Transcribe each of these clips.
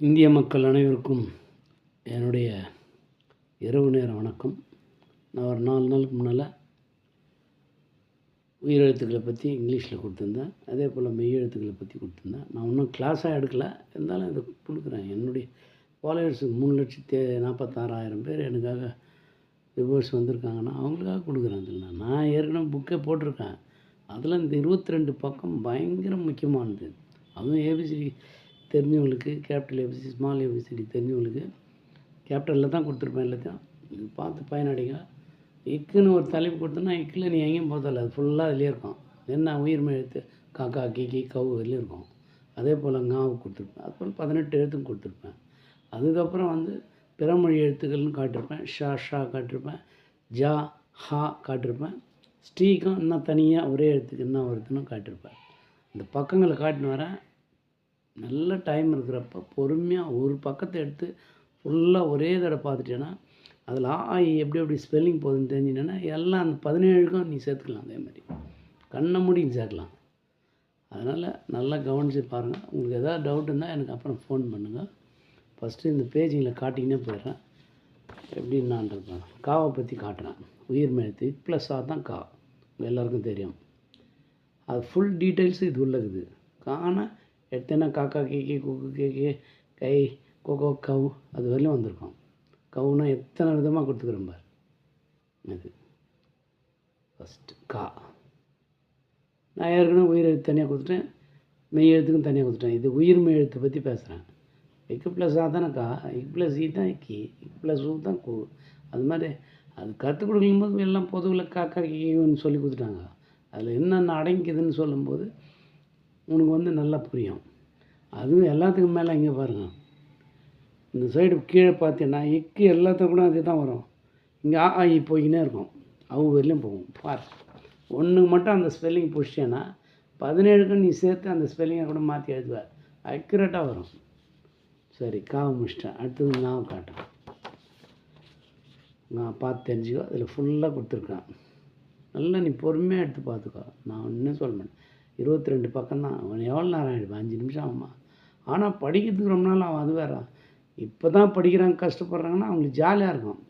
இந்திய மக்கள் அனைவருக்கும் என்னுடைய இரவு நேர வணக்கம். நான் ஒரு நாலு நாளுக்கு முன்னால் உயிரெழுத்துக்களை பற்றி இங்கிலீஷில் கொடுத்துருந்தேன். அதே போல் மெய்யெழுத்துக்களை பற்றி கொடுத்துருந்தேன். நான் இன்னும் கிளாஸாக எடுக்கலை. இருந்தாலும் இதை கொடுக்குறேன். என்னுடைய ஃபாலோவர்ஸுக்கு மூணு லட்சத்தி நாற்பத்தாறாயிரம் பேர் எனக்காக ரிவர்ஸ் வந்திருக்காங்கன்னா அவங்களுக்காக கொடுக்குறேன் அதில் நான் ஏற்கனவே புக்கே போட்டிருக்கேன். அதில் இந்த இருபத்தி ரெண்டு பக்கம் பயங்கர முக்கியமானது. அதுவும் ஏபிசி தெரிஞ்சவங்களுக்கு கேபிட்டல் ஏபிசி ஸ்மால் ஏபிசிடி தெரிஞ்சவங்களுக்கு கேபிட்டலில் தான் கொடுத்துருப்பேன் எல்லாத்தையும். இது பார்த்து பயனடைங்க. இக்குன்னு ஒரு தலைப்பு கொடுத்தோன்னா இக்கில் நீ எங்கேயும் போதில்ல அது ஃபுல்லாக அதிலே இருக்கும். என்ன உயிர்மை எழுத்து காக்கா கீக்கி கவு இதுலேயும் இருக்கும். அதே போல் ங்காவு கொடுத்துருப்பேன். அது போல் பதினெட்டு எழுத்தும் கொடுத்துருப்பேன். அதுக்கப்புறம் வந்து பிறமொழி எழுத்துக்கள்னு காட்டியிருப்பேன். ஷா ஷா காட்டியிருப்பேன். ஜா ஹா காட்டியிருப்பேன். ஸ்ரீக்கும் இன்னும் தனியாக ஒரே எழுத்துக்கு என்ன வருதுன்னு காட்டியிருப்பேன். இந்த பக்கங்களை காட்டின்னு வரேன். நல்ல டைம் இருக்கிறப்ப பொறுமையாக ஒரு பக்கத்தை எடுத்து ஃபுல்லாக ஒரே தடவை பார்த்துட்டேன்னா அதில் ஆ எப்படி எப்படி ஸ்பெல்லிங் போகுதுன்னு தெரிஞ்சிட்டேன்னா எல்லாம் அந்த பதினேழுக்கும் நீ சேர்த்துக்கலாம் அதே மாதிரி. கண்ணை முடியும் சேர்க்கலாம். அதனால் நல்லா கவனித்து பாருங்கள் உங்களுக்கு எதாவது டவுட் இருந்தால் எனக்கு அப்புறம் ஃபோன் பண்ணுங்கள் ஃபஸ்ட்டு இந்த பேஜிங்கில் காட்டிக்கினே போயிடுறேன். எப்படி நான் காவை பற்றி காட்டுறேன். உயிர் மெழுத்து ப்ளஸ் ஆ தான் கா. எல்லாருக்கும் தெரியும். அது ஃபுல் டீட்டெயில்ஸ் இது உள்ளக்குது காண எடுத்தேன்னா காக்கா கேக்கி குக்கு கேக்கி கை கொக்கோ கவு அது வரையிலும் வந்திருக்கும். கவுனா எத்தனை விதமாக கொடுத்துக்கிறோம் பார். இது ஃபஸ்ட்டு கா. நான் ஏற்கனவே உயிர் எழுத்து தனியாக கொடுத்துட்டேன். மெய் எழுத்துக்கும் தனியாக கொடுத்துட்டேன். இது உயிர் மெய் எழுத்தை பற்றி பேசுகிறேன் இக்கு ப்ளஸ் ஆ தானே கா? இக் ப்ளஸ் இ தான் கி. இக் ப்ளஸ் ஊ தான் கூ. அது மாதிரி அது கற்றுக் கொடுக்கும்போது எல்லாம் பொதுவில் காக்கா கீன்னு சொல்லி கொடுத்துட்டாங்க. அதில் என்னென்ன அடங்கிக்குதுன்னு சொல்லும்போது உனக்கு வந்து நல்லா புரியும். அதுவும் எல்லாத்துக்கும் மேலே இங்கே பாருங்கள் இந்த சைடு கீழே பார்த்தீங்கன்னா இக்கு எல்லாத்துக்கும் கூட அதே தான் வரும். இங்கே ஆ ஆ, போய்கினே இருக்கும். அவங்க வரலையும் போகும். பார். ஒன்றுக்கு மட்டும் அந்த ஸ்பெல்லிங் பிடிச்சேன்னா பதினேழுக்கும் நீ சேர்த்து அந்த ஸ்பெல்லிங்கை கூட மாற்றி எழுதுவார் அக்யூரேட்டாக வரும். சரி காவை முடிச்சிட்டேன். அடுத்தது நான் காட்டுறேன். நான் பார்த்து தெரிஞ்சுக்கோ. அதில் ஃபுல்லாக கொடுத்துருக்கேன். நல்லா நீ பொறுமையாக எடுத்து பார்த்துக்கோ. நான் ஒன்றும் சொல்ல மாட்டேன். இருபத்தி ரெண்டு பக்கம் தான் அவன் எவ்வளோ நேரம் ஆகிடுவேன் அஞ்சு நிமிஷம் ஆகுமா? ஆனால் படிக்கிறதுக்கு ரொம்ப நாள் அவன் அது வேற. இப்போ தான் படிக்கிறாங்க கஷ்டப்படுறாங்கன்னா அவங்களுக்கு ஜாலியாக இருக்கும்.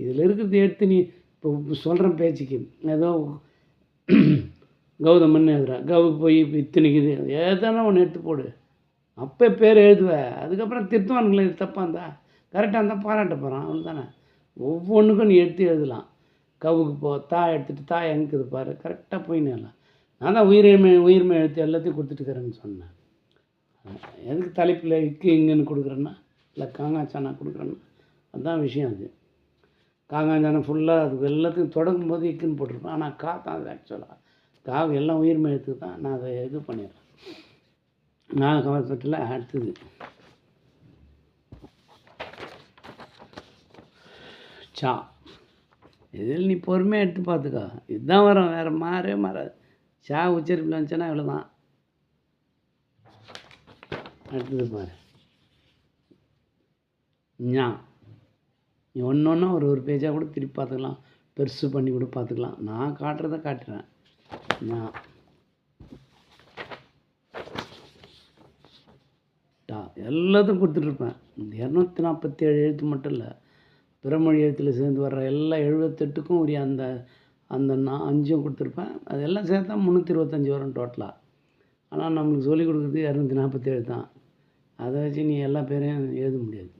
இதில் இருக்கிறத எடுத்து நீ இப்போ சொல்கிற பேச்சுக்கு. ஏதோ கௌதமன் எழுதுறா கவுக்கு போய் இப்போ இத்தனைக்குது ஏதானா ஒன்று எடுத்து போடு. அப்போ பேர் எழுதுவ. அதுக்கப்புறம் திருத்துவானுங்களே இது தப்பாக இருந்தா? கரெக்டாக இருந்தால் பாராட்ட போகிறான் அவனு தானே ஒவ்வொன்றுக்கும் நீ எடுத்து எழுதலாம். கவுக்கு போ தா எடுத்துகிட்டு தா எங்குது பாரு. கரெக்டாக போய் நேரலாம் நான் தான் உயிரிமை உயிர்மை எழுத்து எல்லாத்தையும் கொடுத்துட்டுக்கிறேன்னு சொன்னேன். எதுக்கு தலைப்பில் இக்கு இங்குன்னு கொடுக்குறேன்னா? இல்லை காங்காச்சானா கொடுக்குறேன்னா? அதுதான் விஷயம் அது. காங்காஞ்சானம் ஃபுல்லாக அது எல்லாத்துக்கும் தொடங்கும் போது இக்குன்னு போட்டிருப்பேன். ஆனால் கா தான் அது ஆக்சுவலாக காவு எல்லாம் உயிர்மை எழுத்து தான். நான் அதை இது பண்ணிடுறேன். நான் கவசத்தில் அடுத்தது. சா. இதில் நீ பொறுமையாக எடுத்து பார்த்துக்கோ. இதுதான் வரும். வேறு மாறவே மாறாது. சா உச்சரிப்பில் வந்துச்சுன்னா இவ்வளோதான் அடுத்தது பாரு. ஞா. நீ ஒன்று ஒன்றா ஒரு ஒரு பேஜாக கூட திருப்பி பார்த்துக்கலாம். பெருசு பண்ணி கூட பார்த்துக்கலாம். நான் காட்டுறத காட்டுறேன். ஞா. டா எல்லாத்தையும் கொடுத்துட்ருப்பேன். இந்த இரநூத்தி நாற்பத்தி ஏழு எழுத்து மட்டும் இல்லை பிறமொழி எழுத்தில் சேர்ந்து வர்ற எல்லா எழுபத்தெட்டுக்கும் உரிய அந்த அந்த நான் அஞ்சும் கொடுத்துருப்பேன். அதெல்லாம் சேர்த்தா முந்நூற்றி இருபத்தஞ்சி வரும் டோட்டலாக ஆனால் நம்மளுக்கு சொல்லிக் கொடுக்குறது இரநூத்தி நாற்பத்தேழு தான். அதை வச்சு நீ எல்லா பேரையும் எழுத முடியாது.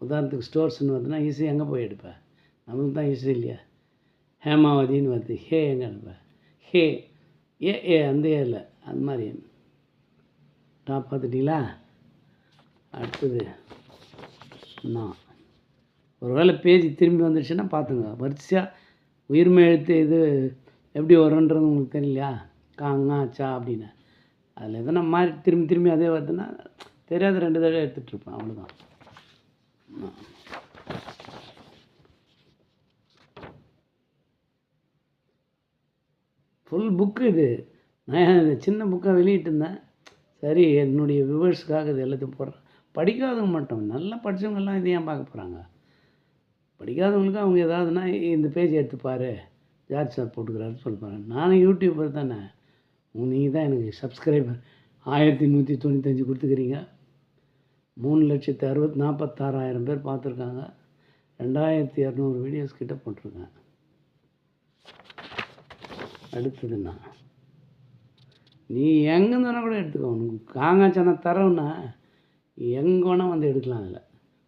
உதாரணத்துக்கு ஸ்டோர்ஸ்னு வருதுன்னா ஈஸி எங்கே போய் எடுப்பேன் நம்மளுக்கு தான் ஈஸி இல்லையா? ஹேமாவதின்னு வருது. ஹே எங்கே எடுப்பேன் ஹே. ஏ ஏ அந்த ஏ இல்லை. அது மாதிரி. டாப் பார்த்துட்டீங்களா? அடுத்தது நான். ஒருவேளை பேஜ் திரும்பி வந்துடுச்சுன்னா பார்த்துங்க. வரிசையாக உயிர்மை எழுத்து இது எப்படி வரும்ன்றது உங்களுக்கு தெரியலையா? காங்கா சா அப்படின்னு. அதில் எதனா மாதிரி திரும்பி திரும்பி அதே வருதுன்னா தெரியாத ரெண்டு தடவை எடுத்துகிட்டு இருப்பேன் அவ்வளோதான் ஃபுல் புக்கு இது. நான் இது சின்ன புக்காக வெளியிட்டிருந்தேன் சரி என்னுடைய வியூவர்ஸுக்காக இது எல்லாத்தையும் போடுறேன். படிக்காதவங்க மட்டும் நல்லா படித்தவங்கெல்லாம் இது ஏன் பார்க்க போகிறாங்க படிக்காதவங்களுக்கு அவங்க ஏதாவதுன்னா இந்த பேஜ் எடுத்து பாரு. ஜார்ஜ் சார் போட்டுக்கிறாரு சொல்லுவாங்க நானும் யூடியூபர் தானே. நீங்கள் தான் எனக்கு சப்ஸ்கிரைபர் ஆயிரத்தி நூற்றி தொண்ணூத்தஞ்சு கொடுத்துக்கிறீங்க. மூணு லட்சத்தி அறுபத்தி நாற்பத்தாறாயிரம் பேர் பார்த்துருக்காங்க. ரெண்டாயிரத்தி இரநூறு வீடியோஸ் கிட்ட போட்டிருக்கேன். அடுத்ததுண்ணா நீ எங்கே இருந்தாலும் கூட எடுத்துக்கோ. உனக்கு காங்காச்சனை தரோன்னா எங்கே வேணால் வந்து எடுக்கலாம் அதில்.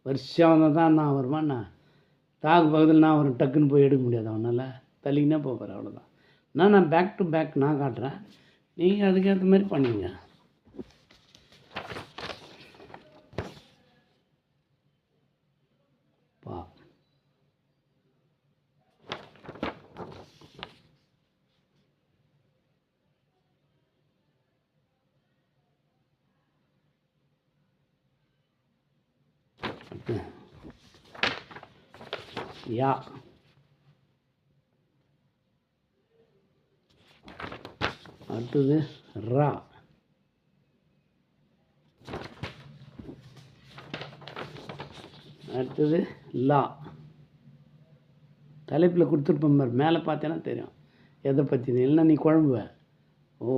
வருஷம் வந்தால் தான் நான் வருமாண்ணா தாக்கு பக்கத்தில் நான் ஒரு டக்குன்னு போய் எடுக்க முடியாது அவனால். தள்ளிங்கன்னா போகிறார் அவ்வளோதான் நான் நான் பேக் டு பேக் நான் காட்டுறேன். நீங்கள் அதுக்கேற்ற மாதிரி பண்ணுங்க. பா. யா அடுத்தது ரா. அடுத்தது லா. தலைப்பில் கொடுத்துருப்போம் பாரு மேலே பார்த்தேன்னா தெரியும். எதை பற்றி இல்லைன்னா நீ குழம்புவ. ஓ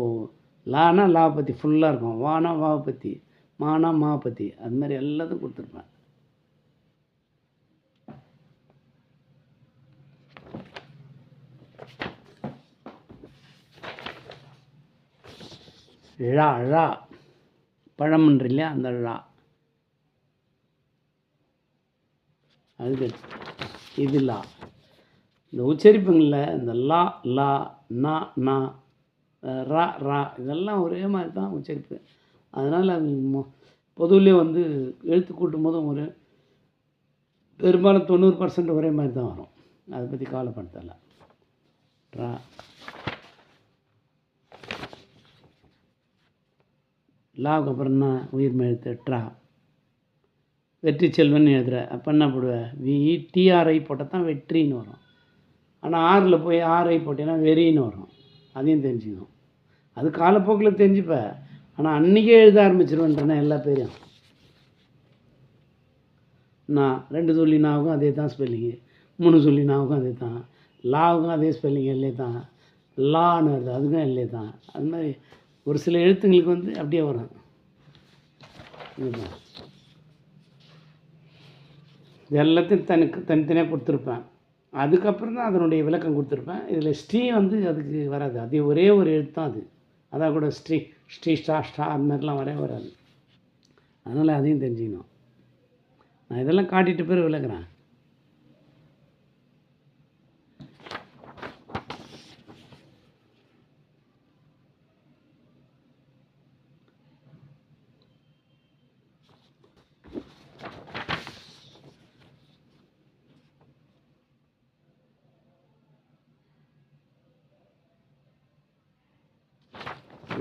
லானா லா பற்றி ஃபுல்லாக இருக்கும். வானா வாவை பற்றி மானா மா பற்றி அது மாதிரி எல்லாத்தையும் கொடுத்துருப்பேன். ழா ழா. பழம்ன்ற இல்லையா அந்த ழா. அது இது லா இந்த உச்சரிப்புங்களில் இந்த லா லா நா நா ரா ரா. இதெல்லாம் ஒரே மாதிரி தான் உச்சரிப்பு. அதனால் பொதுவிலே வந்து எழுத்து கூட்டும் போதும் ஒரு பெரும்பாலும் தொண்ணூறு பர்சன்ட் ஒரே மாதிரி தான் வரும். அதை பற்றி கவலைப்படுத்தலை. ரா லாவுக்கு அப்புறம் உயிர் எழுத்து ட்ரா. வெற்றி செல்வன் எழுதுகிற அப்போ என்ன போடுவேன் வி டிஆர்ஐ போட்டால் தான் வெற்றின்னு வரும். ஆனால் ஆறில் போய் ஆர்ஐ போட்டேன்னா வெறின்னு வரும். அதையும் தெரிஞ்சுக்கணும். அது காலப்போக்கில் தெரிஞ்சுப்ப. ஆனால் அன்றைக்கே எழுத ஆரம்பிச்சிருவேன்றேன்னா எல்லா பேரையும். நான் ரெண்டு சொல்லி நாவுக்கும் அதே தான் ஸ்பெல்லிங்கு. மூணு சொல்லி நாவுக்கும் அதே தான். லாவுக்கும் அதே ஸ்பெல்லிங் இல்லையே தான். லான்னு வருது அதுக்கும் இல்லையே தான். அது மாதிரி ஒரு சில எழுத்துங்களுக்கு வந்து அப்படியே வரும். இது எல்லாத்தையும் தனக்கு தனித்தனியாக கொடுத்துருப்பேன். அதுக்கப்புறம் தான் அதனுடைய விளக்கம் கொடுத்துருப்பேன். இதில் ஸ்ரீ வந்து அதுக்கு வராது. அது ஒரே ஒரு எழுத்து தான் அது அதான் கூட ஸ்ரீ ஸ்ரீ ஸ்டா ஸ்டா அந்த மாதிரிலாம் வரவே வராது. அதனால் அதையும் தெரிஞ்சுக்கணும். நான் இதெல்லாம் காட்டிட்டு பேர் விளக்குறேன்.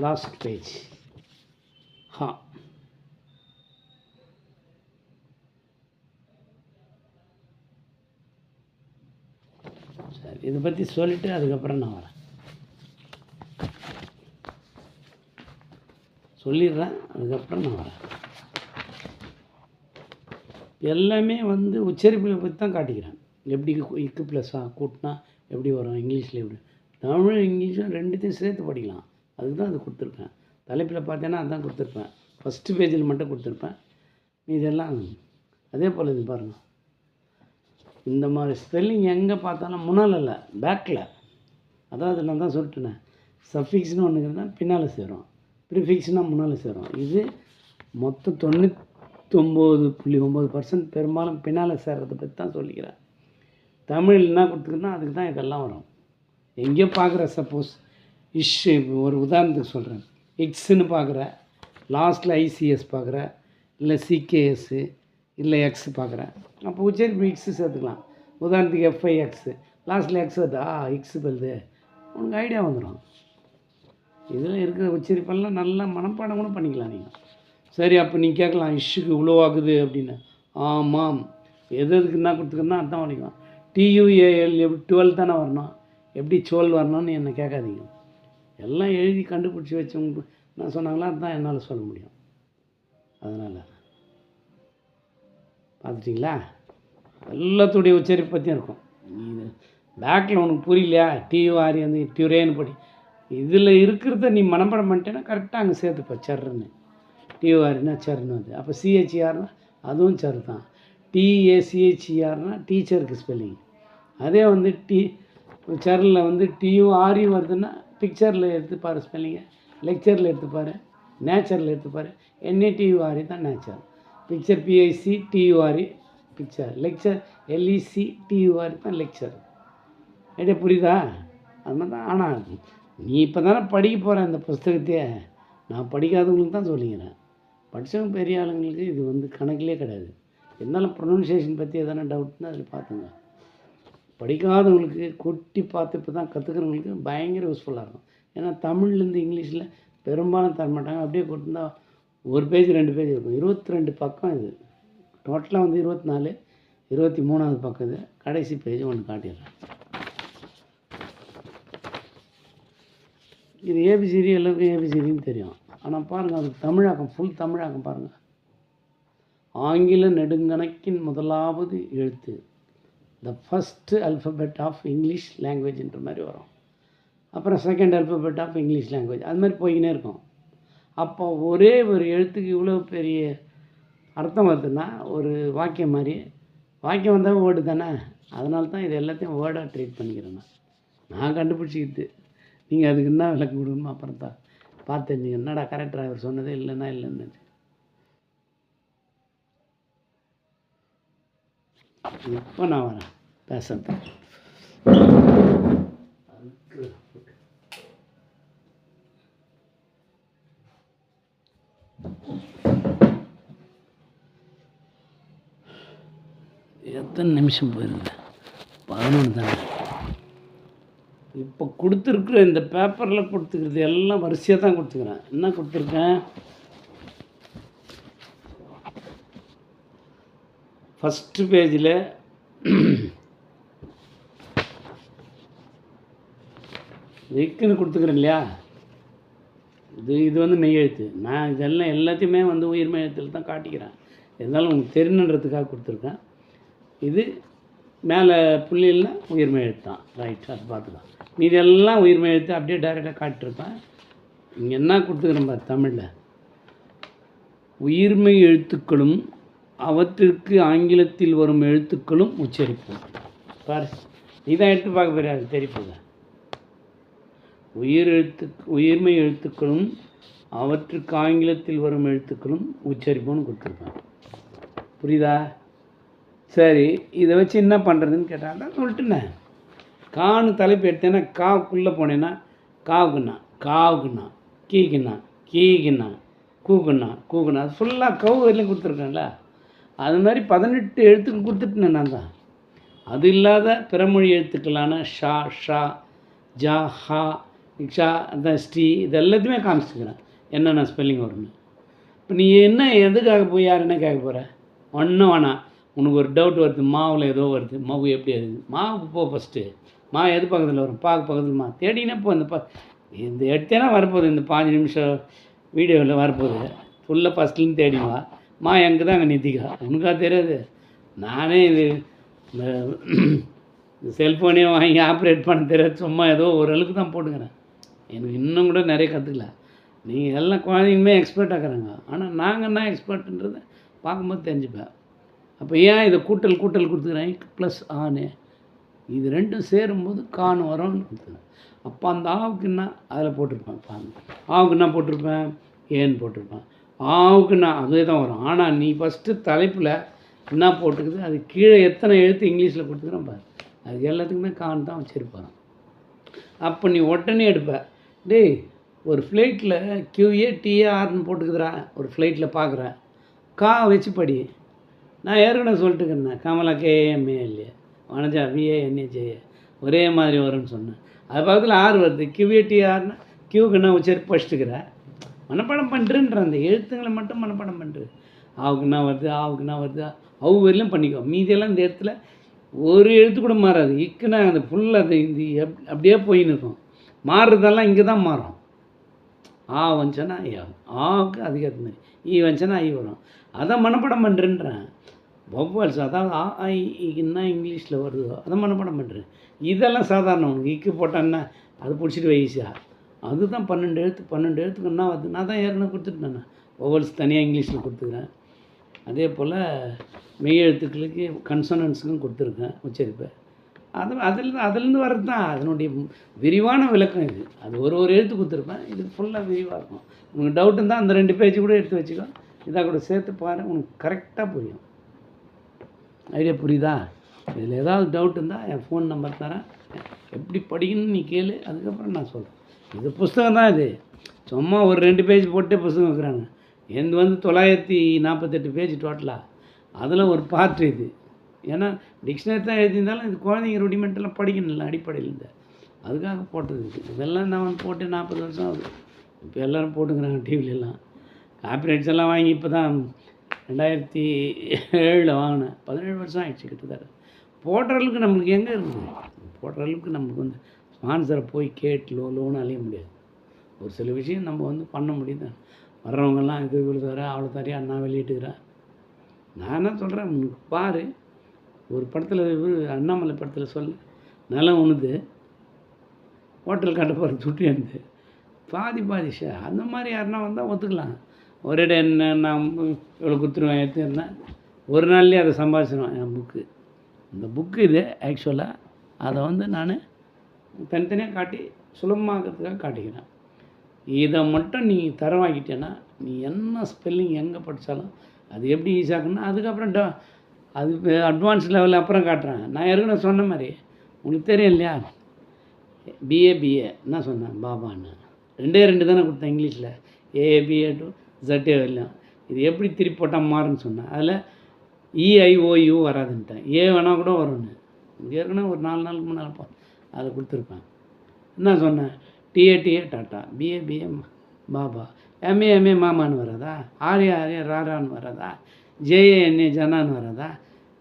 லாஸ்ட் பேஜ் ஹா சரி இதை பற்றி சொல்லிவிட்டு அதுக்கப்புறம் நான் வரேன். சொல்லிடுறேன் அதுக்கப்புறம் நான் வரேன். எல்லாமே வந்து உச்சரிப்புகளை பற்றி தான் காட்டிக்கிறேன். எப்படி இக்கு ப்ளஸ்ஸாக கூட்டினா எப்படி வரும் இங்கிலீஷில் எப்படி? தமிழும் இங்கிலீஷும் ரெண்டுத்தையும் சேர்த்து படிக்கலாம். அதுக்கு தான் அது கொடுத்துருப்பேன். தலைப்பில் பார்த்தேன்னா அதான் கொடுத்துருப்பேன். ஃபஸ்ட்டு பேஜில் மட்டும் கொடுத்துருப்பேன். இதெல்லாம் அதே போல் இது பாருங்கள் இந்த மாதிரி ஸ்பெல்லிங் எங்கே பார்த்தாலும் முன்னால் இல்லை பேக்கில் அதாவது நான் தான் சொல்லிட்டேனே சஃபிக்ஸ்னு ஒன்றுங்கிறது பின்னால் சேரும். ப்ரிஃபிக்ஸ்னால் முன்னால் சேரும். இது மொத்தம் தொண்ணூத்தொம்பது புள்ளி ஒம்பது பர்சன்ட் பெரும்பாலும் பின்னால் சேர்றதை பற்றி தான் சொல்லிக்கிறேன். தமிழ் என்ன கொடுத்துக்கணும் அதுக்கு தான் இதெல்லாம் வரும். எங்கேயோ பார்க்குற சப்போஸ் இஷ் ஒரு உதாரணத்துக்கு சொல்கிறேன் எக்ஸ்ன்னு பார்க்குற லாஸ்ட்டில் ஐசிஎஸ் பார்க்குற இல்லை சிகேஎஸ்ஸு இல்லை எக்ஸ் பார்க்குறேன் அப்போ உச்சரிப்பு எக்ஸு சேர்த்துக்கலாம். உதாரணத்துக்கு எஃப்ஐ எக்ஸு லாஸ்ட்டில் எக்ஸ் ஆ எக்ஸ் வருது. உனக்கு ஐடியா வந்துடும் இதில் இருக்கிற உச்சரிப்பெல்லாம் நல்லா மனப்பாடம் கூட பண்ணிக்கலாம் நீங்கள் சரி அப்போ நீங்கள் கேட்கலாம் இஷ்ஷுக்கு இவ்வளோ ஆகுது அப்படின்னு. ஆமாம். எது எதுக்கு என்ன கொடுத்துருக்குன்னா அர்த்தம் பண்ணிக்கலாம். டியூஏஎல் எப்படி டுவெல் தானே வரணும்? எப்படி சோல் வரணும்னு என்னை கேட்காதீங்க. எல்லாம் எழுதி கண்டுபிடிச்சி வச்சவங்க நான் சொன்னாங்களா? அதுதான் என்னால் சொல்ல முடியும். அதனால். பார்த்துட்டிங்களா? எல்லாத்துடைய உச்சரிப்பு பற்றியும் இருக்கும். நீ பேக்கில் உனக்கு புரியலையா? டியூஆர் வந்து டியூரேன்னு படி. இதில் இருக்கிறத நீ மனப்படம் பண்ணிட்டேன்னா கரெக்டாக அங்கே சேர்த்துப்ப சர்ன்னு. டியூஆர்னா சர்னு வந்து அப்போ சிஹெச்இஆர்னா அதுவும் சர் தான். டிஏசிஹெச்இஆர்னா டீச்சருக்கு ஸ்பெல்லிங் அதே வந்து டி சரில் வந்து டியூ ஆரியும் வருதுன்னா பிக்சரில் எடுத்துப்பார் ஸ்பெல்லிங்கை லெக்சரில் எடுத்துப்பார். நேச்சரில் எடுத்துப்பார். பாரு N A T U R E தான் nature picture P I C T U R E picture lecture L E C T U R E தான் லெக்சர் ஏடே புரியுதா? அது மாதிரி தான். ஆனால் நீ இப்போ தானே படிக்க போகிற இந்த புஸ்தகத்தையே. நான் படிக்காதவங்களுக்கு தான் சொல்லிக்கிறேன். படித்தவங்க பெரிய ஆளுங்களுக்கு இது வந்து கணக்கிலே கிடையாது. இருந்தாலும் ப்ரொனன்சியேஷன் பற்றி எதனா டவுட்னா அதில் பார்த்துங்க படிக்காதவங்களுக்கு கொட்டி பார்த்து இப்போ தான் கற்றுக்கிறவங்களுக்கு பயங்கர யூஸ்ஃபுல்லாக இருக்கும். ஏன்னா தமிழ்லேருந்து இங்கிலீஷில் பெரும்பாலும் தர மாட்டாங்க. அப்படியே கொடுத்துருந்தா ஒரு பேஜ் ரெண்டு பேஜ் இருக்கும். இருபத்தி ரெண்டு பக்கம் இது. டோட்டலாக வந்து இருபத்தி நாலு இருபத்தி மூணாவது பக்கம் இது. கடைசி பேஜ் ஒன்று காட்டிடுறேன். இது ஏபிசிடி எல்லாருக்கும் ஏபிசிடின்னு தெரியும். ஆனால் பாருங்கள் அதுக்கு தமிழாக்கம் ஃபுல் தமிழாக்கம் பாருங்கள் ஆங்கில நெடுங்கணக்கின் முதலாவது எழுத்து. The first alphabet of English லாங்குவேஜ்ன்ற மாதிரி வரும். அப்புறம் second alphabet of English language அது மாதிரி போய்கினே இருக்கும். அப்போ ஒரே ஒரு எழுத்துக்கு இவ்வளோ பெரிய அர்த்தம் வருதுன்னா ஒரு வாக்கியம் மாதிரி வாக்கியம் வந்தால் வேர்டு தானே? அதனால தான் இது எல்லாத்தையும் வேர்டாக ட்ரீட் பண்ணிக்கிறேன் நான் நான் கண்டுபிடிச்சிக்கிது நீங்கள் அதுக்கு என்ன விளக்கு கொடுக்கணுமோ அப்புறம் தான் பார்த்து என்னடா கரெக்டாக அவர் சொன்னதே இல்லைன்னா இல்லைன்னு இப்போ நான் வரேன். பேசுறது எத்தனை நிமிஷம் போயிருங்க பதினொன்று தானே? இப்போ கொடுத்துருக்குற இந்த பேப்பரில் கொடுத்துக்கிறது எல்லாம் வரிசையாக தான் கொடுத்துக்கிறேன். என்ன கொடுத்துருக்கேன்? ஃபஸ்ட்டு பேஜில் விக்குன்னு கொடுத்துக்கிறேன் இல்லையா இது இது வந்து மெய் எழுத்து. நான் இதெல்லாம் எல்லாத்தையுமே வந்து உயிர்மெய் எழுத்தில் தான் காட்டிக்கிறேன். இருந்தாலும் உங்களுக்கு தெரியணுன்றதுக்காக கொடுத்துருக்கேன். இது மேலே புள்ளியில் உயிர்மெய் எழுத்து தான். ரைட் அது பார்த்துக்கலாம். இதெல்லாம் உயிர்மை எழுத்து அப்படியே டைரெக்டாக காட்டிருப்பேன். இங்கே என்ன கொடுத்துக்கிறேன் பார் தமிழில்? உயிர்மெய் எழுத்துக்களும் அவற்றிற்கு ஆங்கிலத்தில் வரும் எழுத்துக்களும் உச்சரிப்போம். பாரு இதான் எடுத்து பார்க்க போறியா? அது தெரிப்பது உயிர் எழுத்து உயிர்மை எழுத்துக்களும் அவற்றுக்கு ஆங்கிலத்தில் வரும் எழுத்துக்களும் உச்சரிப்போம்னு கொடுத்துருப்பேன் புரியுதா? சரி இதை வச்சு என்ன பண்ணுறதுன்னு கேட்டால் சொல்லிட்டுனே கான்னு தலைப்பு எடுத்தேன்னா காவுக்குள்ளே போனேன்னா காவுக்குண்ணா காவுக்குண்ணா கீக்குண்ணா கீக்குண்ணா கூக்குண்ணா கூக்குண்ணா ஃபுல்லாக கவு வரையிலும் கொடுத்துருக்கேன்ல. அது மாதிரி பதினெட்டு எழுத்துக்கு கொடுத்துட்டேன் நான் தான். அது இல்லாத பிறமொழி எழுத்துக்களான ஷா ஷா ஜா ஹா ஷா த ஸ்ரீ இது எல்லாத்தையுமே காமிச்சிக்கிறேன் என்னென்ன ஸ்பெல்லிங் வரும்னு. இப்போ நீ என்ன எதுக்காக போய் யார் என்ன கேட்க போகிற ஒன்றும் வேணாம். உனக்கு ஒரு டவுட் வருது மாவில் ஏதோ வருது. மாவு எப்படி அது? மாவுக்கு போ ஃபஸ்ட்டு மா எது பக்கத்தில் வரும்? பாக்கு பக்கத்தில் மா. தேடினா போ. இந்த பா இந்த எடுத்தேனா வரப்போகுது. இந்த பாஞ்சு நிமிஷம் வீடியோவில் வரப்போகுது. ஃபுல்லாக ஃபஸ்ட்லேருந்து தேடிவா மா எனக்கு தான் அங்கே நிதிகா? உனக்கா தெரியாது. நானே இது இந்த செல்ஃபோனே வாங்கி ஆப்ரேட் பண்ண தெரியாது. சும்மா ஏதோ ஓரளவுக்கு தான் போட்டுக்கிறேன். எனக்கு இன்னும் கூட நிறைய கற்றுக்கல நீங்கள் எல்லாம் குழந்தைங்களுமே எக்ஸ்பர்ட் ஆக்குறாங்க. ஆனால் நாங்கள் என்ன எக்ஸ்பர்ட்ன்றதை பார்க்கும்போது தெரிஞ்சுப்பேன். அப்போ ஏன் இதை கூட்டல் கூட்டல் கொடுத்துக்கிறேன்? ப்ளஸ் ஆனு இது ரெண்டும் சேரும்போது கான் வரும்னு கொடுத்துருவேன் அப்போ அந்த ஆவுக்கு என்ன? அதில் போட்டிருப்பேன். பாருங்க. ஆவுக்கு என்ன போட்டிருப்பேன்? ஏன்னு போட்டிருப்பேன். ஆவுக்குண்ணா நான் அதே தான் வரும். ஆனால் நீ ஃபஸ்ட்டு தலைப்பில் என்ன போட்டுக்குது? அது கீழே எத்தனை எழுத்து இங்கிலீஷில் கொடுத்துக்கிறேன் பாரு. அது எல்லாத்துக்குமே கான் தான் வச்சுருப்பான் அப்போ நீ உடனே எடுப்ப. டேய் ஒரு ஃப்ளைட்டில் கியூஏ டிஏஆர்னு போட்டுக்குதுடா. ஒரு ஃப்ளைட்டில் பார்க்குறேன் கா வச்சு படி. நான் ஏற்கனவே சொல்லிட்டுக்கிறேன் கமலா கேஎம்ஏ இல்லையா வனஜா விஏஎன்ஏஜே ஒரே மாதிரி வரும்னு சொன்னேன். அது பக்கத்தில் ஆறு வருது. கியூஏ டிஆர்னு கியூக்கு என்ன உச்சரி படிச்சுட்டுக்கிறேன் மனப்பாடம் பண்ணுறேன்ற அந்த எழுத்துங்களை மட்டும் மனப்பாடம் பண்ணுறது ஆவுக்கு என்ன வருது ஆவுக்கு என்ன வருது. அவு வரையிலும் பண்ணிக்கோ. மீதியெல்லாம் இந்த இடத்துல ஒரு எழுத்து கூட மாறாது. இக்குன்னா அந்த ஃபுல்லாக அது இந்த எப்- அப்படியே போயின்னு இருக்கும். மாறுறதெல்லாம் இங்கே தான் மாறும். ஆ வந்துச்சனா ஐ ஆகும் ஆவுக்கு அதுக்கேற்ற மாதிரி. ஈ வந்துச்சனா ஐ வரும். அதான் மனப்பாடம் பண்ணுறேன்றேன் வவ்வால்ஸ் அதாவது ஆ ஐ என்ன இங்கிலீஷில் வருதோ அதை மனப்படம் பண்ணுறேன் இதெல்லாம் சாதாரணம். உனக்கு இக்கு போட்டான்னா அது பிடிச்சிட்டு வைஸா அதுதான் பன்னெண்டு எழுத்து பன்னெண்டு எழுத்துக்கு என்ன வருது நான் தான் ஏற்கனவே கொடுத்துட்டேன் ஒவல்ஸ் தனியாக இங்கிலீஷில் கொடுத்துக்கிறேன். அதே போல் மெய் எழுத்துக்களுக்கு கன்சனன்ஸுக்கும் கொடுத்துருக்கேன் உச்சரிப்பை. அது அதில் அதுலேருந்து வர்றது தான் அதனுடைய விரிவான விளக்கம் இது. அது ஒரு ஒரு எழுத்து கொடுத்துருப்பேன். இது ஃபுல்லாக விரிவாக இருக்கும். உனக்கு டவுட் இருந்தால் அந்த ரெண்டு பேஜ் கூட எடுத்து வச்சுக்கோ. இதாக கூட சேர்த்து பாரு. உனக்கு கரெக்டாக புரியும். ஐடியா புரியுதா? இதில் ஏதாவது டவுட் இருந்தால் என் ஃபோன் நம்பர் தரேன். எப்படி படிக்கணும்னு நீ கேளு. அதுக்கப்புறம் நான் சொல்கிறேன் இது புஸ்தகம் தான் இது. சும்மா ஒரு ரெண்டு பேஜ் போட்டு புஸ்தகம் வைக்கிறாங்க. எந்த வந்து தொள்ளாயிரத்தி நாற்பத்தெட்டு பேஜ் டோட்டலாக அதில் ஒரு பார்ட் இது. ஏன்னா டிக்ஷனரி தான் எழுதியிருந்தாலும் இது குழந்தைங்க rudimental-எல்லாம் படிக்கணும்ல அடிப்படையில் இந்த. அதுக்காக போட்டது இதெல்லாம் நான் போட்டு நாற்பது வருஷம் ஆகுது. இப்போ எல்லோரும் போட்டுக்கிறாங்க டிவிலெல்லாம் காப்பிரைட்ஸ் எல்லாம் வாங்கி இப்போ தான் ரெண்டாயிரத்தி ஏழில் வாங்கினேன். பதினேழு வருஷம் ஆயிடுச்சு கிட்டத்தட்ட. போடுற அளவுக்கு நம்மளுக்கு எங்கே இருக்குது? போடுற அளவுக்கு நம்மளுக்கு வந்து ஸ்பான்சரை போய் கேட்டு லோ லோன்னு அலைய முடியாது. ஒரு சில விஷயம் நம்ம வந்து பண்ண முடியுது. வர்றவங்கெல்லாம் இது இவ்வளோ தர அவ்வளோ தரையா நான் வெளியிட்டுக்கிறேன் நான் என்ன சொல்கிறேன் உனக்கு பாரு. ஒரு படத்தில் அண்ணாமலை படத்தில் சொல்லு நிலம் உணுது ஹோட்டல் கட்ட போகிற துட்டு இருந்து பாதி பாதி ஷே அந்த மாதிரி யாருன்னா வந்தால் ஒத்துக்கலாம். ஒரே டே என்ன நான் இவ்வளோ கொடுத்துருவேன் எடுத்துருந்தேன் ஒரு நாள்லேயே அதை சம்பாதிச்சிடுவேன் என் புக்கு இந்த புக்கு இது ஆக்சுவலாக அதை வந்து நான் தனித்தனியாக காட்டி சுலபமாகிறதுக்காக காட்டிக்கிறேன். இதை மட்டும் நீ தரவாக்கிட்டேன்னா நீ என்ன ஸ்பெல்லிங் எங்கே படித்தாலும் அது எப்படி ஈஸியாக்குன்னா அதுக்கப்புறம் ட அது அட்வான்ஸ் லெவலில் அப்புறம் காட்டுறேன். நான் ஏற்கனவே சொன்ன மாதிரி உனக்கு தெரியும் இல்லையா? பிஏ பிஏ என்ன சொன்னேன்? பாபான்னு. ரெண்டே ரெண்டு தானே கொடுத்தேன் இங்கிலீஷில். ஏஏ பிஏ டு ஜட்டே வரலாம் இது எப்படி திருப்பி போட்டால் மாறுன்னு சொன்னேன். அதில் இஐஓயு e, வராதுன்ட்டேன். ஏ வேணால் கூட வரும்னு. ஏற்கனவே ஒரு நாலு நாளுக்கு முன்னால் அதை கொடுத்துருப்பேன். என்ன சொன்னேன்? டிஏ டிஏ டாட்டா. பிஏ பிஏ பாபா. எம்ஏ எம்ஏ மாமான்னு வராதா ஆர்யா ஆர்யா ராரான்னு வராதா ஜேஏஎன்ஏ ஜனான்னு வராதா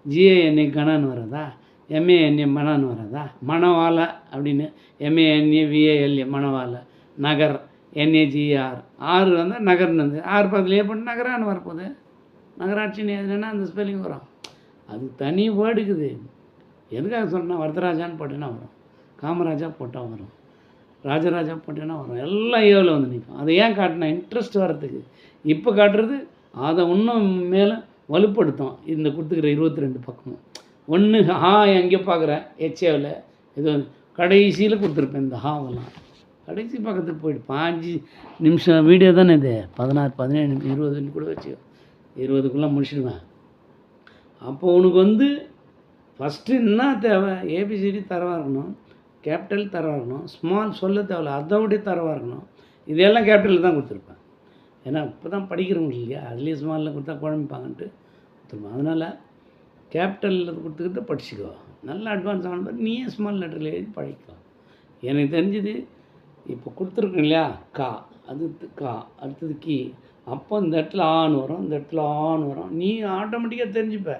ஜிஏஎன்ஏ கணான்னு வராதா எம்ஏஎன்ஏ மணான்னு வராதா மணவாள அப்படின்னு எம்ஏஎன்ஏ விஏஎல்ஏ மணவாள. நகர் என்ஏஜிஆர் ஆறு வந்தால் நகர்னு வந்து ஆறு பக்கத்துலேயே போட்டு நகரான்னு வரப்போகுது. நகராட்சின்னு எதுனா அந்த ஸ்பெல்லிங் வரும். அது தனி வேர்டுக்குது எதுக்காக சொன்னால் வரதராஜான்னு போட்டேன்னா வரும். காமராஜா போட்டால் வரும். ராஜராஜா போட்டேன்னா வரும். எல்லாம் ஏவில் வந்து நிற்கும். அதை ஏன் காட்டினா இன்ட்ரெஸ்ட் வர்றதுக்கு. இப்போ காட்டுறது அதை இன்னும் மேலே வலுப்படுத்தும். இந்த கொடுத்துக்கிற இருபத்தி ரெண்டு பக்கமும். ஒன்று ஹா எங்கே பார்க்குறேன் எச்ஏவில் இது கடைசியில் கொடுத்துருப்பேன் இந்த ஹாவெல்லாம். கடைசி பக்கத்துக்கு போயிட்டு பாஞ்சு நிமிஷம் வீடியோ தானே இது? பதினாறு பதினேழு நிமிஷம் இருபதுன்னு கூட வச்சு இருபதுக்குள்ளே முடிச்சிடுவேன். அப்போ உனக்கு வந்து ஃபஸ்ட்டு என்ன தேவை? ஏபிசிடி தரவாக இருக்கணும். கேபிட்டல் தரவாக இருக்கணும். ஸ்மால் சொல்ல தேவையில்ல. அதை தரவாக இருக்கணும். இதெல்லாம் கேபிட்டலில் தான் கொடுத்துருப்பேன். ஏன்னா இப்போ தான் படிக்கிறவங்க இல்லையா? அதுலேயும் ஸ்மாலில் கொடுத்தா குழம்பிப்பாங்கன்ட்டு கொடுத்துருப்பேன். அதனால் கேபிட்டலில் கொடுத்துக்கிட்டு படிச்சுக்கோ. நல்லா அட்வான்ஸ் ஆன பிறகு நீயே ஸ்மால் லெட்டரில் எழுதி பழகிக்கோ. எனக்கு தெரிஞ்சது இப்போ கொடுத்துருக்கோம் இல்லையா? கா. அது கா. அடுத்தது கி. அப்போ இந்த இடத்துல ஆன்னு வரும். இந்த இடத்துல ஆன்னு வரும். நீ ஆட்டோமேட்டிக்காக தெரிஞ்சுப்ப.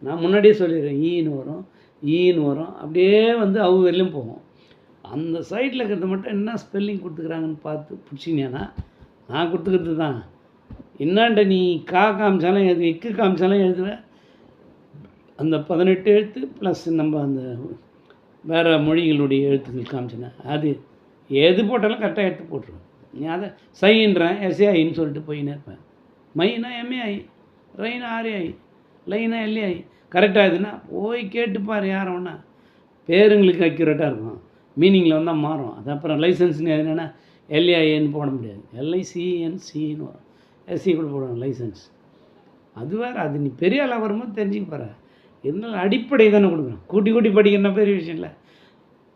நான் முன்னாடியே சொல்லிடுறேன் ஈன்னு வரும். ஈன்னு வரும். அப்படியே வந்து அவு வெளியும் போகும். அந்த சைடில் இருக்கிறது மட்டும் என்ன ஸ்பெல்லிங் கொடுத்துக்கிறாங்கன்னு பார்த்து பிடிச்சிங்கன்னா நான் கொடுத்துக்கிறது தான். என்னாண்ட நீ கா காமிச்சாலும் எழுது இக்கு காமிச்சாலும் எழுதுவேன் அந்த பதினெட்டு எழுத்து ப்ளஸ் நம்ம அந்த வேறு மொழிகளுடைய எழுத்துக்கள் காமிச்சேன்னா அது எது போட்டாலும் கரெக்டாக எடுத்து போட்டுருவேன். நீ அதை சைன்றேன் எஸ்ஏஐன்னு சொல்லிட்டு போயின்னு இருப்பேன். மைனா எம்ஏஐ ரெயினா ஆர்ஏஐ லைனா எல்ஏஐ கரெக்டாக இதுன்னா போய் கேட்டுப்பார் யார் ஒன்றா பேருங்களுக்கு அக்யூரேட்டாக இருக்கும். மீனிங்கில் வந்தால் மாறும். அது அப்புறம் லைசன்ஸ்னு எதுனா எல்ஏஐன்னு போட முடியாது. எல்ஐசிஎன்சின்னு வரும். எஸ்சி கூட போடுவாங்க லைசன்ஸ் அது வேறு அது நீ பெரிய அளவு வரும்போது தெரிஞ்சுக்க போகிற இருந்தாலும் அடிப்படை தானே கொடுக்குறோம் கூட்டி கூட்டி படிக்கிறனா பெரிய விஷயம் இல்லை.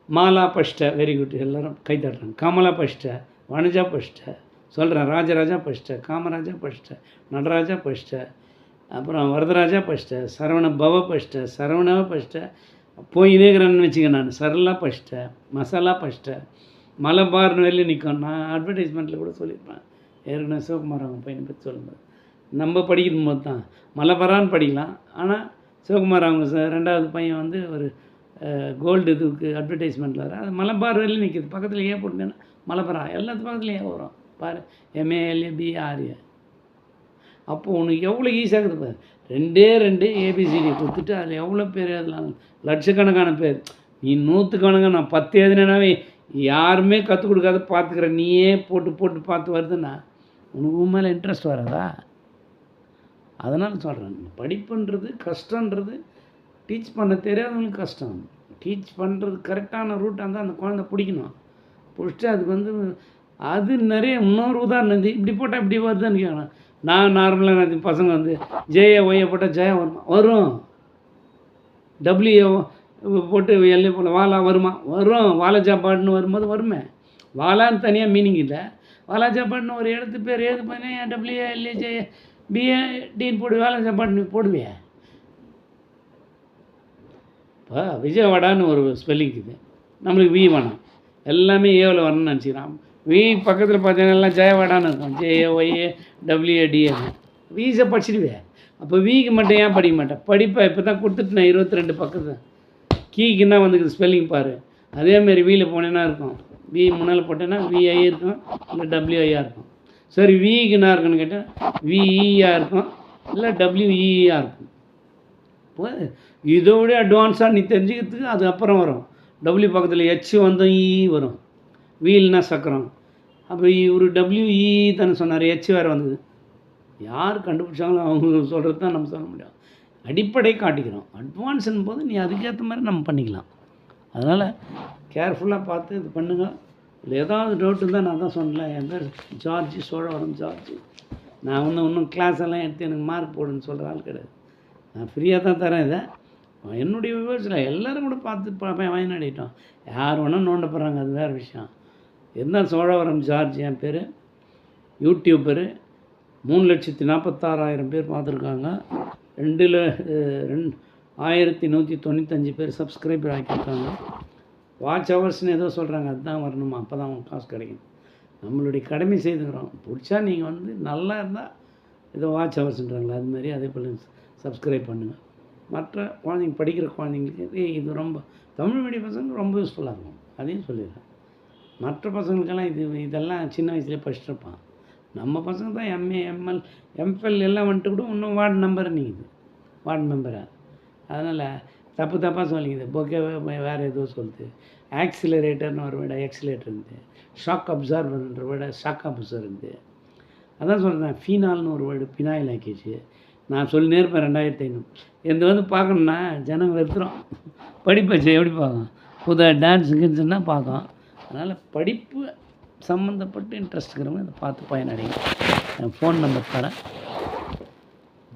மாலா பஷ்ட வெரி குட் எல்லோரும் கை தட்டுறாங்க. கமலா பஷ்ட வனஜா பஷ்ட சொல்கிறேன் ராஜராஜா பஷ்ட காமராஜா பஷ்ட நடராஜா பஷ்ட அப்புறம் வரதராஜா பஷ்ட சரவண பவ பஷ்ட சரவணவ பஷ்ட போயினே இருக்கிறேன்னு வச்சுக்க நான் சரளா பஷ்ட மசாலா பஷ்ட மலபார்னு வெளியே நிற்கும் நான் அட்வர்டைஸ்மெண்ட்டில் கூட சொல்லியிருப்பேன். ஏற்கனவே சிவகுமார் அவங்க பையனை பற்றி சொல்லும்போது. நம்ம படிக்கும் போது தான். மலபரான்னு படிக்கலாம். ஆனால் சிவகுமார் அவங்க ரெண்டாவது பையன் வந்து ஒரு கோல்டு இதுக்கு அட்வர்டைஸ்மெண்ட்டில் வர அது மலபார் வெளியே நிற்கிது பக்கத்தில் ஏன் போட்டேன்னா மலபரா? எல்லாத்து பக்கத்துலையும் ஏன் வரும். பாரு. எம்ஏஎல்ஏ பிஆர்ஏ அப்போது உனக்கு எவ்வளோ ஈஸியாக இருக்குது ரெண்டே ரெண்டு ஏபிசிடி கொடுத்துட்டு அதில் எவ்வளோ பேர் அதெல்லாம் லட்சக்கணக்கான பேர். நீ நூற்றுக்கணக்கான நான் பத்து எழுதினாவே யாருமே கற்றுக் கொடுக்காத பார்த்துக்கிற நீயே போட்டு போட்டு பார்த்து வருதுன்னா உனக்கு மேலே இன்ட்ரெஸ்ட் வராதா? அதனால் சொல்கிறேன் படிப்புன்றது கஷ்டன்றது டீச் பண்ண தெரியாதவங்களுக்கு கஷ்டம். டீச் பண்ணுறது கரெக்டான ரூட்டாக இருந்தால் அந்த குழந்தை பிடிக்கணும். பிடிச்சிட்டு அதுக்கு வந்து அது நிறைய இன்னொரு உதாரணம் இப்படி போட்டால் இப்படி வருதுன்னு கேட்கணும். நான் நார்மலாக நான் பசங்க வந்து ஜேஏ ஒய்யை போட்டால் ஜெயா வருமா. வரும். டபிள்யூ போட்டு எல்ஏ போல வாலா வருமா? வரும். வாலாஜாபாடுன்னு வரும்போது வருமே. வாலான்னு தனியாக மீனிங் இல்லை. வாலாஜாபாடுன்னு ஒரு இடத்து பேர் ஏது பண்ணி W LA J PA DN போடு வாலாஜாபாடுன்னு போடுவியே இப்போ விஜயவாடான்னு ஒரு ஸ்பெல்லிங் இது நம்மளுக்கு வி வேணாம். எல்லாமே ஏவில் வரணும்னு நினச்சிக்கிறான். வி பக்கத்தில் பார்த்தீங்கன்னா எல்லாம் ஜெயவாடான்னு இருக்கும். J A Y A W A T A வீஸை அப்போ விக்கு மட்டும் ஏன் படிக்க மாட்டேன்? படிப்பேன் இப்போ தான் கொடுத்துட்டு இருபத்தி ரெண்டு பக்கத்து கீக்குன்னா வந்துக்குது ஸ்பெல்லிங் பாரு. அதேமாரி வியில் போனேன்னா இருக்கும். வி முன்னால் போட்டேன்னா விஐ இருக்கும். இல்லை டபிள்யூஐயா இருக்கும். சரி விக்கு என்ன இருக்குன்னு கேட்டால் விஇஆ இருக்கும். இல்லை டபிள்யூஇஆ இருக்கும். இப்போ இதை விட அட்வான்ஸாக நீ தெரிஞ்சுக்கிறதுக்கு அது அப்புறம் வரும். டபிள்யூ பக்கத்தில் ஹெச் வந்து இ வரும். வீல்னா சக்கரம். அப்போ இவர் டபிள்யூஇ தானே சொன்னார் ஹெச் வேறு வந்தது. யார் கண்டுபிடிச்சாங்களோ அவங்க சொல்கிறது தான் நம்ம சொல்ல முடியும். அடிப்படை காட்டிக்கிறோம். அட்வான்ஸ்னும் போது நீ அதுக்கேற்ற மாதிரி நம்ம பண்ணிக்கலாம். அதனால் கேர்ஃபுல்லாக பார்த்து இது பண்ணுங்கள் இல்லை ஏதாவது டவுட் இருந்தால் நான் தான் சொன்னேன் என் பேர் ஜார்ஜ் சோழவரம் ஜார்ஜ். நான் ஒன்றும் இன்னும் கிளாஸ் எல்லாம் எடுத்து எனக்கு மார்க் போடுன்னு சொல்கிற ஆள் கிடையாது. நான் ஃப்ரீயாக தான் தரேன் இதை. என்னுடைய விவசாயம் எல்லோரும் கூட பார்த்து பார்ப்பேன் வயநாடிட்டோம் யார் வேணால் நோண்ட போகிறாங்க அது வேறு விஷயம். என்ன சோழவரம் ஜார்ஜ் என் பேர்? யூடியூப்பரு மூணு லட்சத்தி நாற்பத்தாறாயிரம் பேர் பார்த்துருக்காங்க. ரெண்டில் ரெண்டு ஆயிரத்தி நூற்றி தொண்ணூத்தஞ்சு பேர் சப்ஸ்கிரைபர் ஆக்கியிருக்காங்க. வாட்ச் ஹவர்ஸ்னு ஏதோ சொல்கிறாங்க அதுதான் வரணுமா? அப்போ தான் அவங்க காசு கிடைக்கும். நம்மளுடைய கடமை செய்துக்கிறோம். பிடிச்சா நீங்கள் வந்து நல்லா இருந்தால் ஏதோ வாட்ச் ஹவர்ஸ்ன்றாங்களா அது மாதிரி அதே போல் சப்ஸ்கிரைப் பண்ணுங்கள் மற்ற குழந்தைங்க படிக்கிற குழந்தைங்களுக்கு ஏய் இது ரொம்ப தமிழ் மீடியம் பசங்க ரொம்ப யூஸ்ஃபுல்லாக இருக்கும். அதையும் சொல்லிடுறேன். மற்ற பசங்களுக்கெல்லாம் இது இதெல்லாம் சின்ன வயசுலேயே படிச்சிருப்பான் நம்ம பசங்க தான் எம்ஏ எம்எல் எம்எல் எல்லாம் வந்துட்டு கூட இன்னும் வார்டு நம்பர் நீங்கள் வார்டு மெம்பராக அதனால் தப்பு தப்பாக சொல்லிக்குது. பொக்கே வேறு ஏதோ சொல்லுது. ஆக்சிலரேட்டர்னு ஒரு விட ஆக்சிலேட்டர் இருந்து. ஷாக் அப்சார்பர்ன்ற விட ஷாக் அப்சர் இருந்து. அதான் சொல்கிறேன் ஃபீனால்னு ஒரு வேர்டு பினாயில் ஆக்கிச்சு நான் சொல்லினே இருப்பேன் ரெண்டாயிரத்தி ஐநூறு. எந்த வந்து பார்க்கணுன்னா ஜனங்க வெறுத்துரும் படிப்பச்சு எப்படி பார்க்கும்? புது டான்ஸ் கின்ஸுன்னா பார்க்கும். அதனால் படிப்பு சம்மந்தப்பட்டு இன்ட்ரெஸ்ட் இருக்கிறவங்க இதை பார்த்து பயனடைங்க. என் ஃபோன் நம்பர் தரேன்.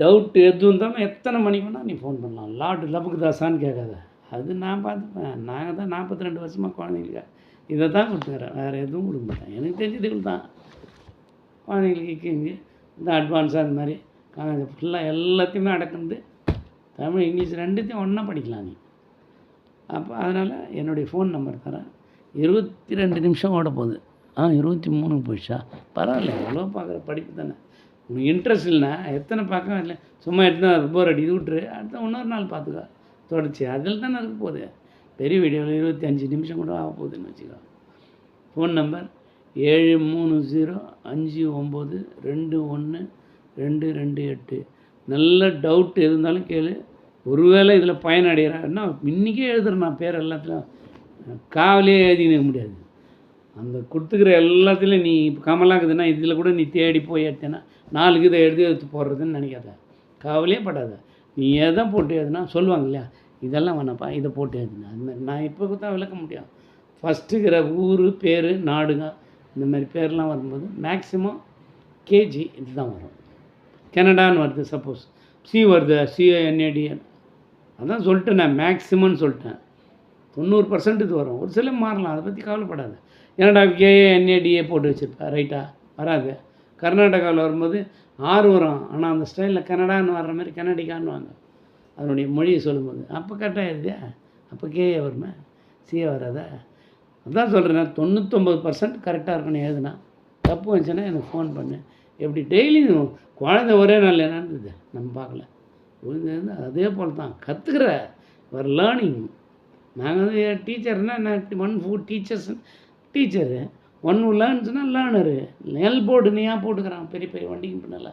டவுட் எதுவும் இருந்தாலும் எத்தனை மணிக்கு வேணால் நீ ஃபோன் பண்ணலாம். லார்டு லபுக்குதாசான்னு கேட்காத. அது நான் பார்த்துப்பேன். நாங்கள் தான் நாற்பத்தி ரெண்டு வருஷமாக குழந்தைங்களுக்கு இதை தான் கொடுத்துக்கிறேன் வேறு எதுவும் கொடுக்க மாட்டேன். எனக்கு தெரிஞ்சதுகள் தான். குழந்தைங்களுக்கு இங்கே. இந்த அட்வான்ஸாக இந்த மாதிரி. காலேஜ் ஃபுல்லாக எல்லாத்தையுமே அடக்குந்து தமிழ் இங்கிலீஷ் ரெண்டுத்தையும் ஒன்றா படிக்கலாம் நீ. அப்போ அதனால் என்னுடைய ஃபோன் நம்பர் தரேன். இருபத்தி ரெண்டு நிமிஷம் ஓட போகுது. ஆ இருபத்தி மூணுக்கு போயிடுச்சா? பரவாயில்ல எவ்வளோ பார்க்குற படிப்பு தானே. உனக்கு இன்ட்ரெஸ்ட் இல்லைனா எத்தனை பார்க்க இல்லை. சும்மா எடுத்து போர் அடி இது விட்டுரு. அடுத்த இன்னொரு நாள் பார்த்துக்கோ. தொடர்ச்சி அதில் தானே இருக்க போகுது. பெரிய வீடியோவில் இருபத்தி அஞ்சு நிமிஷம் கூட ஆக போகுதுன்னு வச்சுக்கோ. ஃபோன் நம்பர் ஏழு மூணு ஜீரோ அஞ்சு ஒம்பது ரெண்டு ஒன்று ரெண்டு ரெண்டு எட்டு. நல்ல டவுட் இருந்தாலும் கேளு. ஒருவேளை இதில் பயனடைகிறான்னா இன்றைக்கே எழுதுறேன் நான் பேர் எல்லாத்துலையும். காவலே எழுதிக்க முடியாது. அந்த கொடுத்துக்கிற எல்லாத்துலேயும் நீ இப்போ கமலாக்குதுன்னா இதில் கூட நீ தேடி போய் எடுத்தேன்னா நாலு இதை எழுதி எடுத்து போடுறதுன்னு நினைக்காத. காவலே படாத. நீ எதை போட்டு எழுதுனா சொல்லுவாங்க இல்லையா? இதெல்லாம் வேணாப்பா இதை போட்டு எழுதுனா அது மாதிரி நான் இப்போ தான் விளக்க முடியும். ஃபஸ்ட்டுக்கிற ஊர் பேர் நாடுங்க இந்த மாதிரி பேர்லாம் வரும்போது மேக்ஸிமம் கேஜி இதுதான் வரும். கனடான்னு வருது சப்போஸ் சி வருது சிஎன்ஏடிஎன் அதான் சொல்லிட்டேன் நான் மேக்ஸிமம்னு சொல்லிட்டேன். தொண்ணூறு பர்சன்ட் இது வரும். ஒரு சில மாறலாம் அதை பற்றி கவலைப்படாத. என்னடா கேஏ என்ஏடிஏ போட்டு வச்சுருப்பா ரைட்டா வராது. கர்நாடகாவில் வரும்போது ஆறு வரும். ஆனால் அந்த ஸ்டைலில் கனடான்னு வர்ற மாதிரி கனடிக்கான்னு வாங்க. அதனுடைய மொழியை சொல்லும்போது அப்போ கரெக்டாக எழுதியா அப்போ கேஏ வருமே? சிஏ வராதா? அதான் சொல்கிறேன் தொண்ணூத்தொம்பது பர்சன்ட் கரெக்டாக இருக்கணும் எழுதுனா. தப்பு வந்துச்சுன்னா எனக்கு ஃபோன் பண்ணு. எப்படி டெய்லியும் குழந்த ஒரே நாள் என்னன்றது நம்ம பார்க்கல. ஒழுங்கு அதே போல் தான் கற்றுக்கிற ஒரு லேர்னிங் நாங்கள் வந்து டீச்சர்னால் நான் one foot teachers teacher one லேர்ன்ஸ்னா learner L board நீ ஏன் போட்டுக்கிறான் பெரிய பெரிய வண்டிக்கு பின்னால்.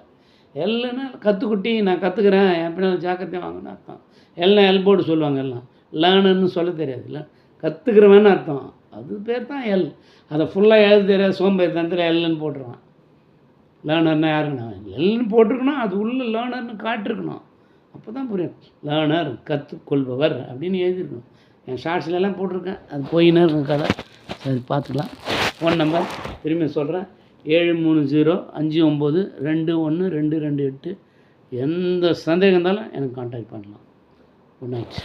எல்லுன்னா கற்றுக்குட்டி நான் கற்றுக்குறேன் என் பின்னால் ஜாக்கிரதையாக வாங்கன்னு அர்த்தம். எல்லாம் எல் போர்டு சொல்லுவாங்க எல்லாம். லேர்னர்னு சொல்ல தெரியாது. இல்லை கற்றுக்கிறவன்னு அர்த்தம். அது பேர் தான் எல் அதை ஃபுல்லாக எழுத தெரியாது. சோம்பேறி தந்திர எல்லுன்னு போட்டுருவான். லேர்னர்னா யாருங்கண்ணா எல்லுன்னு போட்டிருக்கணும் அது உள்ளே லேர்னர்னு காட்டிருக்கணும். அப்போ தான் புரியும். லேர்னர் கற்றுக்கொள்பவர் அப்படின்னு எழுதியிருக்கணும். என் ஷார்ட்ஸ்லலாம் போட்டிருக்கேன். அது போயின்னு இருக்கும் கதை. சரி பார்த்துக்கலாம். ஃபோன் நம்பர் திரும்பி சொல்கிறேன் ஏழு மூணு ஜீரோ அஞ்சு ஒம்பது ரெண்டு ஒன்று ரெண்டு ரெண்டு எட்டு. எந்த சந்தேகம் இருந்தாலும் எனக்கு கான்டாக்ட் பண்ணலாம். Good night